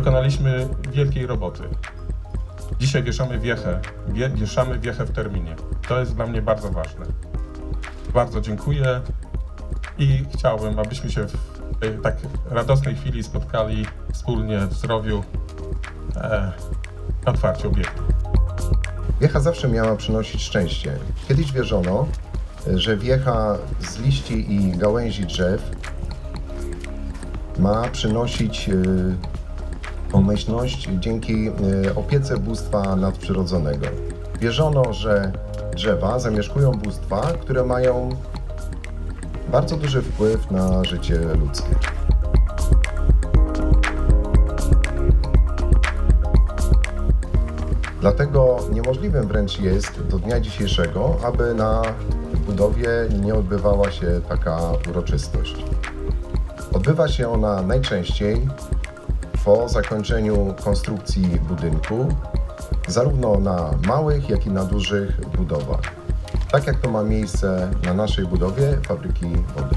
dokonaliśmy wielkiej roboty. Dzisiaj wieszamy wiechę, wie, wieszamy wiechę w terminie. To jest dla mnie bardzo ważne. Bardzo dziękuję i chciałbym, abyśmy się w tej tak radosnej chwili spotkali wspólnie w zdrowiu e, na otwarciu obiektu. Wiecha zawsze miała przynosić szczęście. Kiedyś wierzono, że wiecha z liści i gałęzi drzew ma przynosić y, pomyślność dzięki y, opiece bóstwa nadprzyrodzonego. Wierzono, że drzewa zamieszkują bóstwa, które mają bardzo duży wpływ na życie ludzkie. Dlatego niemożliwym wręcz jest do dnia dzisiejszego, aby na budowie nie odbywała się taka uroczystość. Odbywa się ona najczęściej po zakończeniu konstrukcji budynku, zarówno na małych, jak i na dużych budowach. Tak jak to ma miejsce na naszej budowie fabryki wody.